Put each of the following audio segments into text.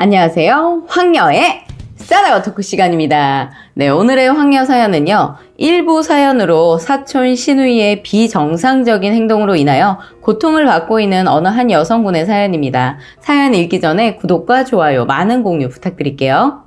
안녕하세요. 황녀의 싸다가 토크 시간입니다. 네, 오늘의 황녀 사연은요. 일부 사연으로 사촌 신우이의 비정상적인 행동으로 인하여 고통을 받고 있는 어느 한 여성분의 사연입니다. 사연 읽기 전에 구독과 좋아요, 많은 공유 부탁드릴게요.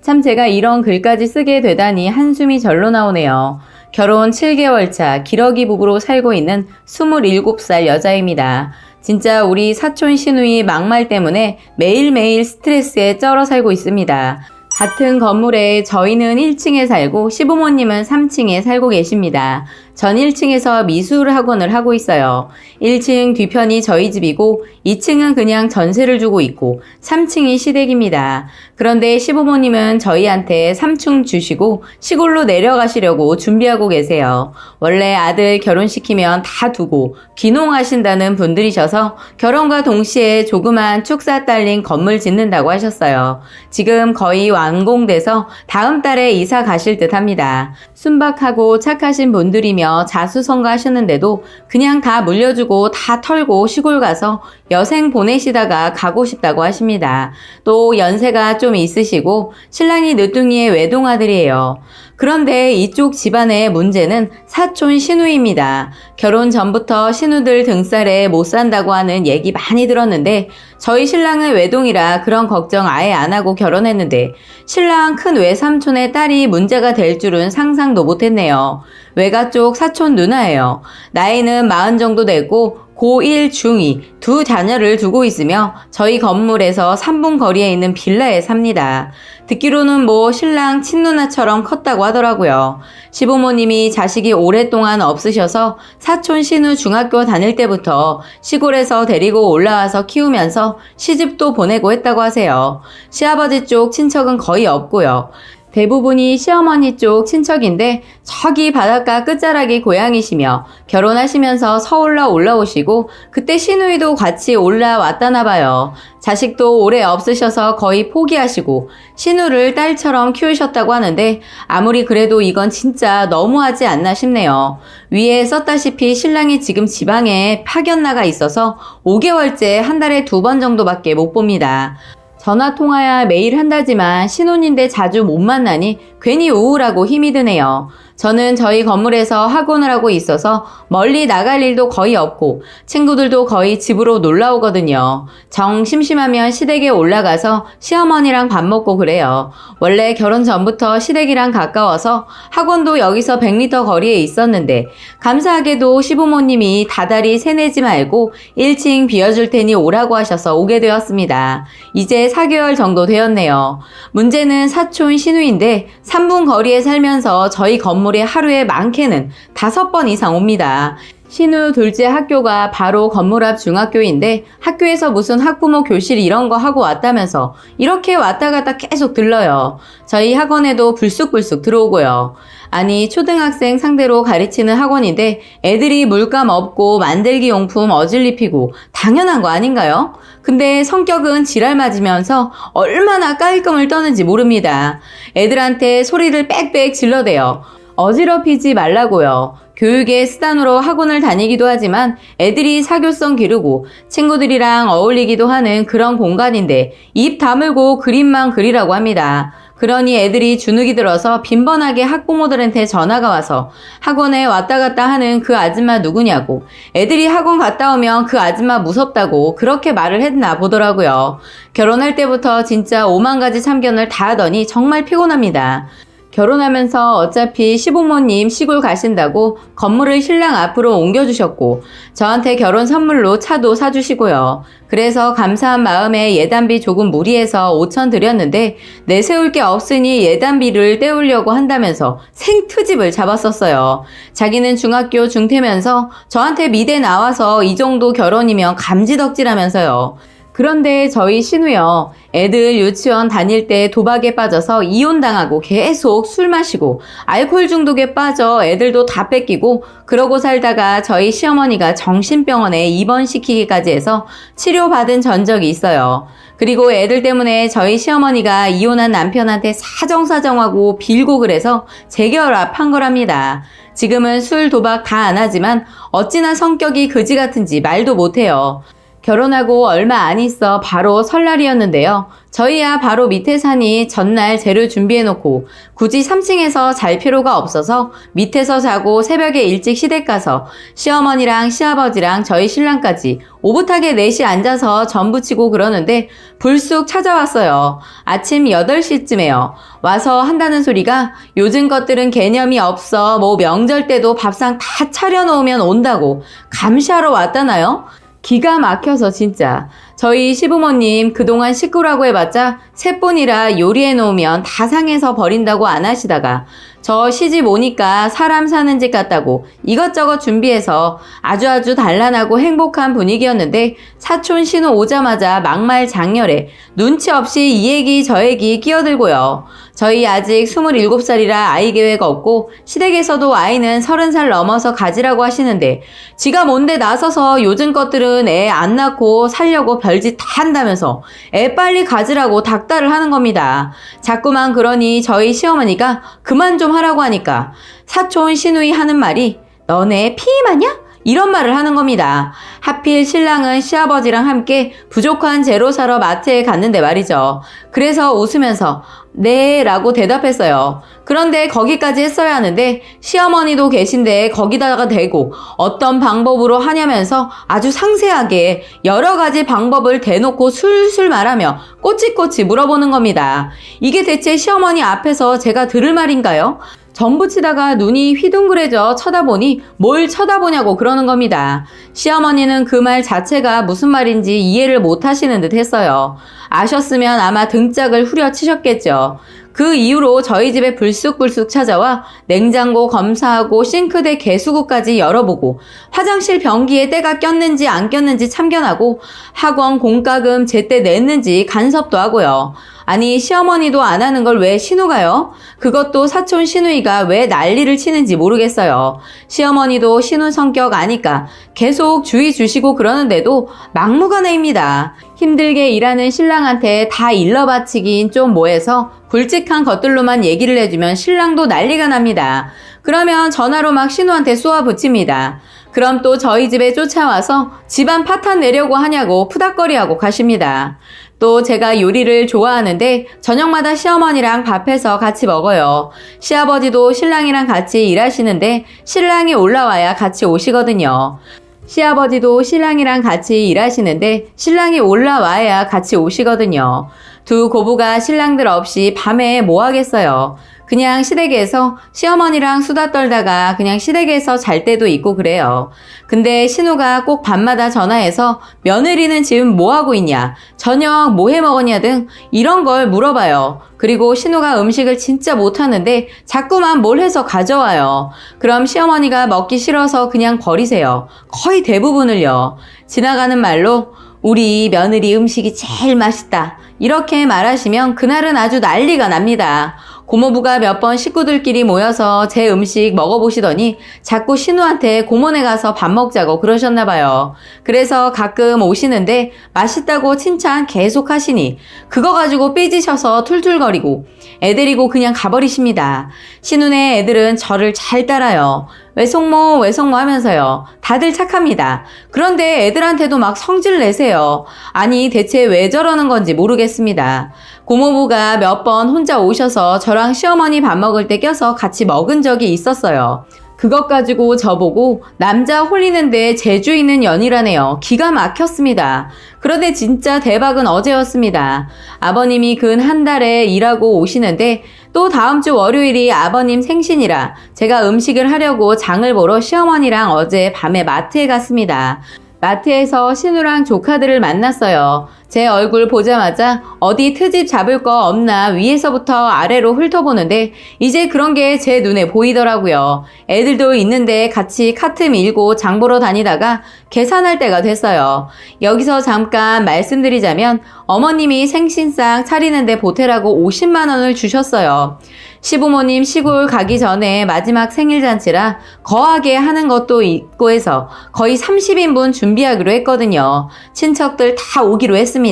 참 제가 이런 글까지 쓰게 되다니 한숨이 절로 나오네요. 결혼 7개월 차 기러기 부부로 살고 있는 27살 여자입니다. 진짜 우리 사촌 시누이 막말 때문에 매일매일 스트레스에 쩔어 살고 있습니다. 같은 건물에 저희는 1층에 살고 시부모님은 3층에 살고 계십니다. 전 1층에서 미술 학원을 하고 있어요. 1층 뒤편이 저희 집이고 2층은 그냥 전세를 주고 있고 3층이 시댁입니다. 그런데 시부모님은 저희한테 3층 주시고 시골로 내려가시려고 준비하고 계세요. 원래 아들 결혼시키면 다 두고 귀농하신다는 분들이셔서 결혼과 동시에 조그만 축사 딸린 건물 짓는다고 하셨어요. 지금 거의 완공돼서 다음 달에 이사 가실 듯 합니다. 순박하고 착하신 분들이며 자수성가하셨는데도 그냥 다 물려주고 다 털고 시골 가서 여생 보내시다가 가고 싶다고 하십니다. 또 연세가 좀 있으시고 신랑이 늦둥이의 외동아들이에요. 그런데 이쪽 집안의 문제는 사촌 신우입니다. 결혼 전부터 신우들 등살에 못 산다고 하는 얘기 많이 들었는데 저희 신랑은 외동이라 그런 걱정 아예 안 하고 결혼했는데 신랑 큰 외삼촌의 딸이 문제가 될 줄은 상상도 못했네요. 외가 쪽 사촌 누나예요. 나이는 마흔 정도 되고 고1, 중2 두 자녀를 두고 있으며 저희 건물에서 3분 거리에 있는 빌라에 삽니다. 듣기로는 뭐 신랑 친누나처럼 컸다고 하더라고요. 시부모님이 자식이 오랫동안 없으셔서 사촌 신우 중학교 다닐 때부터 시골에서 데리고 올라와서 키우면서 시집도 보내고 했다고 하세요. 시아버지 쪽 친척은 거의 없고요. 대부분이 시어머니 쪽 친척인데 저기 바닷가 끝자락이 고향이시며 결혼하시면서 서울로 올라오시고 그때 시누이도 같이 올라왔다나 봐요. 자식도 오래 없으셔서 거의 포기하시고 신우를 딸처럼 키우셨다고 하는데 아무리 그래도 이건 진짜 너무하지 않나 싶네요. 위에 썼다시피 신랑이 지금 지방에 파견 나가 있어서 5개월째 한 달에 두 번 정도밖에 못 봅니다. 전화 통화야 매일 한다지만 신혼인데 자주 못 만나니 괜히 우울하고 힘이 드네요. 저는 저희 건물에서 학원을 하고 있어서 멀리 나갈 일도 거의 없고 친구들도 거의 집으로 놀러 오거든요. 정 심심하면 시댁에 올라가서 시어머니랑 밥 먹고 그래요. 원래 결혼 전부터 시댁이랑 가까워서 학원도 여기서 100m 거리에 있었는데 감사하게도 시부모님이 다달이 세내지 말고 1층 비워줄 테니 오라고 하셔서 오게 되었습니다. 이제 4개월 정도 되었네요. 문제는 사촌 신우인데 3분 거리에 살면서 저희 건물 에 하루에 많게는 5번 이상 옵니다. 신우 둘째 학교가 바로 건물 앞 중학교인데 학교에서 무슨 학부모 교실 이런 거 하고 왔다면서 이렇게 왔다 갔다 계속 들러요. 저희 학원에도 불쑥불쑥 들어오고요. 아니 초등학생 상대로 가르치는 학원인데 애들이 물감 없고 만들기 용품 어질리피고 당연한 거 아닌가요? 근데 성격은 지랄 맞으면서 얼마나 깔끔을 떠는지 모릅니다. 애들한테 소리를 빽빽 질러대요. 어지럽히지 말라고요. 교육의 수단으로 학원을 다니기도 하지만 애들이 사교성 기르고 친구들이랑 어울리기도 하는 그런 공간인데 입 다물고 그림만 그리라고 합니다. 그러니 애들이 주눅이 들어서 빈번하게 학부모들한테 전화가 와서 학원에 왔다 갔다 하는 그 아줌마 누구냐고 애들이 학원 갔다 오면 그 아줌마 무섭다고 그렇게 말을 했나 보더라고요. 결혼할 때부터 진짜 오만 가지 참견을 다 하더니 정말 피곤합니다. 결혼하면서 어차피 시부모님 시골 가신다고 건물을 신랑 앞으로 옮겨주셨고 저한테 결혼 선물로 차도 사주시고요. 그래서 감사한 마음에 예단비 조금 무리해서 5천 드렸는데 내세울 게 없으니 예단비를 떼우려고 한다면서 생트집을 잡았었어요. 자기는 중학교 중퇴면서 저한테 미대 나와서 이 정도 결혼이면 감지덕지라면서요. 그런데 저희 신우요. 애들 유치원 다닐 때 도박에 빠져서 이혼당하고 계속 술 마시고 알코올 중독에 빠져 애들도 다 뺏기고 그러고 살다가 저희 시어머니가 정신병원에 입원시키기까지 해서 치료받은 전적이 있어요. 그리고 애들 때문에 저희 시어머니가 이혼한 남편한테 사정사정하고 빌고 그래서 재결합한 거랍니다. 지금은 술 도박 다 안 하지만 어찌나 성격이 그지 같은지 말도 못해요. 결혼하고 얼마 안 있어 바로 설날이었는데요. 저희야 바로 밑에 사니 전날 재료 준비해놓고 굳이 3층에서 잘 필요가 없어서 밑에서 자고 새벽에 일찍 시댁 가서 시어머니랑 시아버지랑 저희 신랑까지 오붓하게 넷이 앉아서 전 부치고 그러는데 불쑥 찾아왔어요. 아침 8시쯤에요. 와서 한다는 소리가 요즘 것들은 개념이 없어 뭐 명절 때도 밥상 다 차려놓으면 온다고 감시하러 왔다나요? 기가 막혀서 진짜. 저희 시부모님 그동안 식구라고 해봤자 셋뿐이라 요리해 놓으면 다 상해서 버린다고 안 하시다가 저 시집 오니까 사람 사는 집 같다고 이것저것 준비해서 아주 아주 단란하고 행복한 분위기였는데 사촌 신우 오자마자 막말 장렬에 눈치 없이 이 얘기 저 얘기 끼어들고요. 저희 아직 27살이라 아이 계획 없고 시댁에서도 아이는 30살 넘어서 가지라고 하시는데 지가 뭔데 나서서 요즘 것들은 애 안 낳고 살려고 별짓 다 한다면서 애 빨리 가지라고 닥달을 하는 겁니다. 자꾸만 그러니 저희 시어머니가 그만 좀 하라고 하니까 사촌 시누이 하는 말이 너네 피임하냐? 이런 말을 하는 겁니다. 하필 신랑은 시아버지랑 함께 부족한 재료 사러 마트에 갔는데 말이죠. 그래서 웃으면서 네 라고 대답했어요. 그런데 거기까지 했어야 하는데 시어머니도 계신데 거기다가 대고 어떤 방법으로 하냐면서 아주 상세하게 여러 가지 방법을 대놓고 술술 말하며 꼬치꼬치 물어보는 겁니다. 이게 대체 시어머니 앞에서 제가 들을 말인가요? 전부 치다가 눈이 휘둥그레져 쳐다보니 뭘 쳐다보냐고 그러는 겁니다. 시어머니는 그 말 자체가 무슨 말인지 이해를 못 하시는 듯 했어요. 아셨으면 아마 등짝을 후려치셨겠죠. 그 이후로 저희 집에 불쑥불쑥 찾아와 냉장고 검사하고 싱크대 개수구까지 열어보고 화장실 변기에 때가 꼈는지 안 꼈는지 참견하고 학원 공과금 제때 냈는지 간섭도 하고요. 아니 시어머니도 안 하는 걸 왜 신우가요? 그것도 사촌 신우이가 왜 난리를 치는지 모르겠어요. 시어머니도 신우 성격 아니까 계속 주의 주시고 그러는데도 막무가내입니다. 힘들게 일하는 신랑한테 다 일러 바치긴 좀 뭐해서 굵직한 것들로만 얘기를 해주면 신랑도 난리가 납니다. 그러면 전화로 막 신우한테 쏘아 붙입니다. 그럼 또 저희 집에 쫓아와서 집안 파탄 내려고 하냐고 푸닥거리하고 가십니다. 또 제가 요리를 좋아하는데 저녁마다 시어머니랑 밥해서 같이 먹어요. 시아버지도 신랑이랑 같이 일하시는데 신랑이 올라와야 같이 오시거든요. 시아버지도 신랑이랑 같이 일하시는데 신랑이 올라와야 같이 오시거든요. 두 고부가 신랑들 없이 밤에 뭐 하겠어요. 그냥 시댁에서 시어머니랑 수다 떨다가 그냥 시댁에서 잘 때도 있고 그래요. 근데 신우가 꼭 밤마다 전화해서 며느리는 지금 뭐 하고 있냐, 저녁 뭐 해 먹었냐 등 이런 걸 물어봐요. 그리고 신우가 음식을 진짜 못하는데 자꾸만 뭘 해서 가져와요. 그럼 시어머니가 먹기 싫어서 그냥 버리세요. 거의 대부분을요. 지나가는 말로 우리 며느리 음식이 제일 맛있다. 이렇게 말하시면 그날은 아주 난리가 납니다. 고모부가 몇 번 식구들끼리 모여서 제 음식 먹어보시더니 자꾸 신우한테 고모네 가서 밥 먹자고 그러셨나봐요. 그래서 가끔 오시는데 맛있다고 칭찬 계속 하시니 그거 가지고 삐지셔서 툴툴거리고 애들이고 그냥 가버리십니다. 신우네 애들은 저를 잘 따라요. 외숙모, 외숙모 하면서요. 다들 착합니다. 그런데 애들한테도 막 성질 내세요. 아니, 대체 왜 저러는 건지 모르겠 습니다. 고모부가 몇 번 혼자 오셔서 저랑 시어머니 밥 먹을 때 껴서 같이 먹은 적이 있었어요. 그것 가지고 저보고 남자 홀리는데 재주 있는 연이라네요. 기가 막혔습니다. 그런데 진짜 대박은 어제였습니다. 아버님이 근 한 달에 일하고 오시는데 또 다음 주 월요일이 아버님 생신이라 제가 음식을 하려고 장을 보러 시어머니랑 어제 밤에 마트에 갔습니다. 마트에서 신우랑 조카들을 만났어요. 제 얼굴 보자마자 어디 트집 잡을 거 없나 위에서부터 아래로 훑어보는데 이제 그런 게 제 눈에 보이더라고요. 애들도 있는데 같이 카트 밀고 장 보러 다니다가 계산할 때가 됐어요. 여기서 잠깐 말씀드리자면 어머님이 생신상 차리는데 보태라고 50만 원을 주셨어요. 시부모님 시골 가기 전에 마지막 생일 잔치라 거하게 하는 것도 있고 해서 거의 30인분 준비하기로 했거든요. 친척들 다 오기로 했습니다.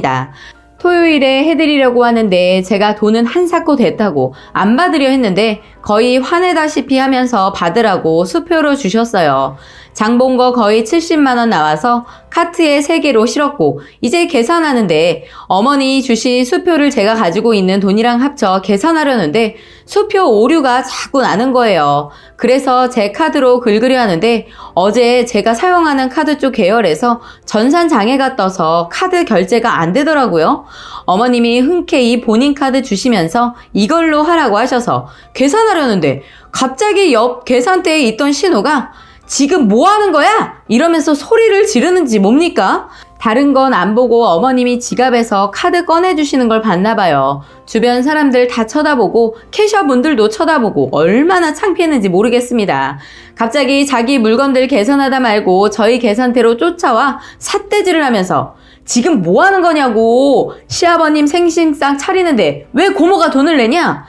토요일에 해드리려고 하는데 제가 돈은 한 삭고 됐다고 안 받으려 했는데 거의 화내다시피 하면서 받으라고 수표로 주셨어요. 장본거 거의 70만원 나와서 카트에 3개로 실었고, 이제 계산하는데, 어머니 주신 수표를 제가 가지고 있는 돈이랑 합쳐 계산하려는데, 수표 오류가 자꾸 나는 거예요. 그래서 제 카드로 긁으려 하는데, 어제 제가 사용하는 카드 쪽 계열에서 전산 장애가 떠서 카드 결제가 안 되더라고요. 어머님이 흔쾌히 본인 카드 주시면서 이걸로 하라고 하셔서 계산하 려는데, 갑자기 옆 계산대에 있던 신호가 지금 뭐 하는 거야? 이러면서 소리를 지르는지 뭡니까? 다른 건 안 보고 어머님이 지갑에서 카드 꺼내주시는 걸 봤나 봐요. 주변 사람들 다 쳐다보고 캐셔분들도 쳐다보고 얼마나 창피했는지 모르겠습니다. 갑자기 자기 물건들 계산하다 말고 저희 계산대로 쫓아와 삿대질을 하면서 지금 뭐 하는 거냐고 시아버님 생신상 차리는데 왜 고모가 돈을 내냐?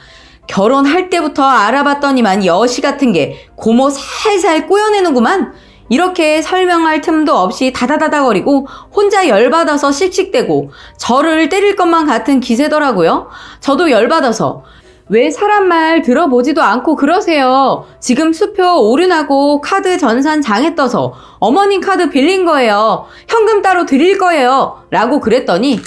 결혼할 때부터 알아봤더니만 여시 같은 게 고모 살살 꾸며내는구만. 이렇게 설명할 틈도 없이 다다다다거리고 혼자 열받아서 씩씩대고 저를 때릴 것만 같은 기세더라고요. 저도 열받아서 왜 사람 말 들어보지도 않고 그러세요. 지금 수표 오류나고 카드 전산 장애 떠서 어머님 카드 빌린 거예요. 현금 따로 드릴 거예요. 라고 그랬더니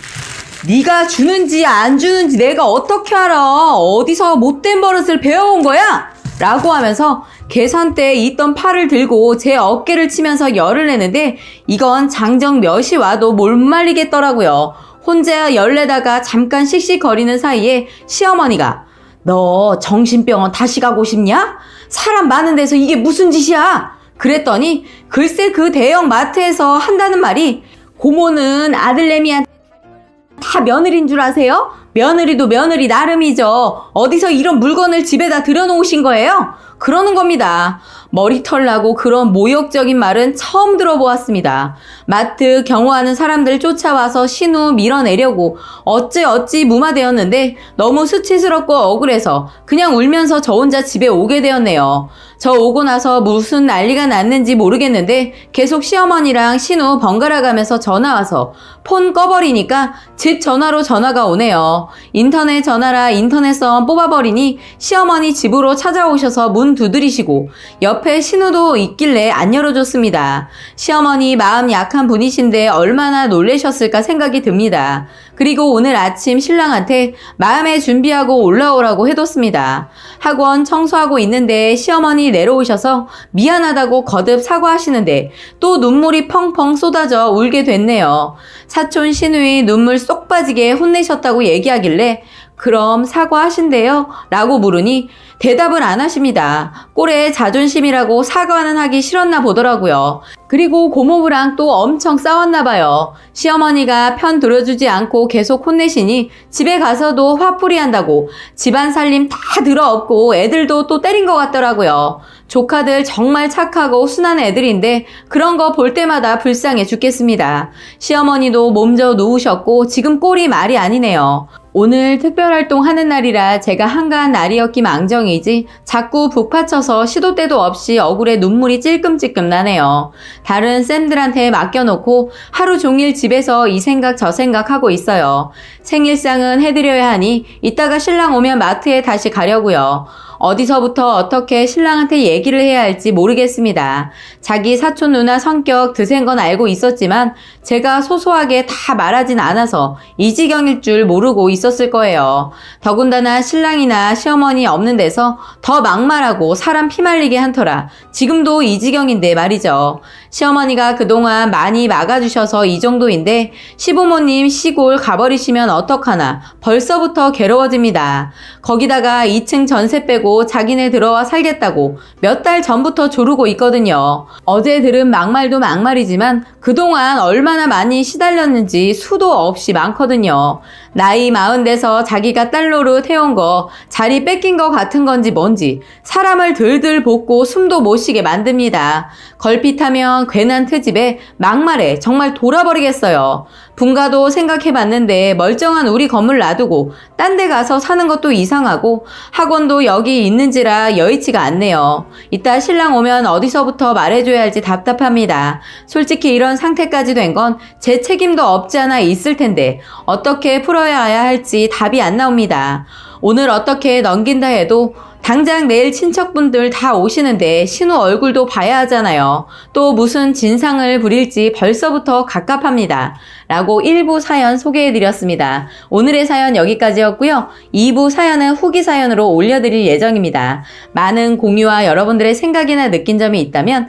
네가 주는지 안 주는지 내가 어떻게 알아? 어디서 못된 버릇을 배워온 거야? 라고 하면서 계산대에 있던 팔을 들고 제 어깨를 치면서 열을 내는데 이건 장정 몇이 와도 못 말리겠더라고요. 혼자 열내다가 잠깐 씩씩거리는 사이에 시어머니가 너 정신병원 다시 가고 싶냐? 사람 많은 데서 이게 무슨 짓이야? 그랬더니 글쎄 그 대형 마트에서 한다는 말이 고모는 아들내미한테 다 며느리인 줄 아세요? 며느리도 며느리 나름이죠. 어디서 이런 물건을 집에다 들여놓으신 거예요? 그러는 겁니다. 머리털 나고 그런 모욕적인 말은 처음 들어보았습니다. 마트 경호하는 사람들 쫓아와서 신우 밀어내려고 어찌 어찌 무마되었는데 너무 수치스럽고 억울해서 그냥 울면서 저 혼자 집에 오게 되었네요. 저 오고 나서 무슨 난리가 났는지 모르겠는데 계속 시어머니랑 신우 번갈아 가면서 전화 와서 폰 꺼버리니까 집 전화로 전화가 오네요. 인터넷 전화라 인터넷 선 뽑아버리니 시어머니 집으로 찾아오셔서 문 두드리시고 옆에 신우도 있길래 안 열어줬습니다. 시어머니 마음 약한 분이신데 얼마나 놀라셨을까 생각이 듭니다. 그리고 오늘 아침 신랑한테 마음에 준비하고 올라오라고 해뒀습니다. 학원 청소하고 있는데 시어머니 내려오셔서 미안하다고 거듭 사과하시는데 또 눈물이 펑펑 쏟아져 울게 됐네요. 사촌 신우이 눈물 쏙 빠지게 혼내셨다고 얘기하길래 그럼 사과하신대요? 라고 물으니 대답을 안 하십니다. 꼴에 자존심이라고 사과는 하기 싫었나 보더라고요. 그리고 고모부랑 또 엄청 싸웠나 봐요. 시어머니가 편 들어주지 않고 계속 혼내시니 집에 가서도 화풀이 한다고 집안 살림 다 들어엎고 애들도 또 때린 것 같더라고요. 조카들 정말 착하고 순한 애들인데 그런 거 볼 때마다 불쌍해 죽겠습니다. 시어머니도 몸져 누우셨고 지금 꼴이 말이 아니네요. 오늘 특별활동 하는 날이라 제가 한가한 날이었기 망정이지 자꾸 북파쳐서 시도 때도 없이 억울해 눈물이 찔끔찔끔 나네요. 다른 쌤들한테 맡겨놓고 하루 종일 집에서 이 생각 저 생각 하고 있어요. 생일상은 해드려야 하니 이따가 신랑 오면 마트에 다시 가려고요. 어디서부터 어떻게 신랑한테 얘기를 해야 할지 모르겠습니다. 자기 사촌 누나 성격 드센 건 알고 있었지만 제가 소소하게 다 말하진 않아서 이 지경일 줄 모르고 있었을 거예요. 더군다나 신랑이나 시어머니 없는 데서 더 막말하고 사람 피말리게 한 터라 지금도 이 지경인데 말이죠. 시어머니가 그동안 많이 막아주셔서 이 정도인데 시부모님 시골 가버리시면 어떡하나 벌써부터 괴로워집니다. 거기다가 2층 전세 빼고 자기네 들어와 살겠다고 몇 달 전부터 조르고 있거든요. 어제 들은 막말도 막말이지만 그동안 얼마나 많이 시달렸는지 수도 없이 많거든요. 나이 마흔 돼서 자기가 딸 노릇 해온 거 자리 뺏긴 거 같은 건지 뭔지 사람을 들들 볶고 숨도 못 쉬게 만듭니다. 걸핏하면 괜한 트집에 막말에 정말 돌아버리겠어요. 분가도 생각해봤는데 멀쩡한 우리 건물 놔두고 딴 데 가서 사는 것도 이상하고 학원도 여기 있는지라 여의치가 않네요. 이따 신랑 오면 어디서부터 말해줘야 할지 답답합니다. 솔직히 이런 상태까지 된 건 제 책임도 없지 않아 있을 텐데 어떻게 풀어 야 할지 답이 안 나옵니다. 오늘 어떻게 넘긴다 해도 당장 내일 친척분들 다 오시는데 신우 얼굴도 봐야 하잖아요. 또 무슨 진상을 부릴지 벌써부터 갑갑합니다. 라고 1부 사연 소개해드렸습니다. 오늘의 사연 여기까지였고요. 2부 사연은 후기 사연으로 올려드릴 예정입니다. 많은 공유와 여러분들의 생각이나 느낀 점이 있다면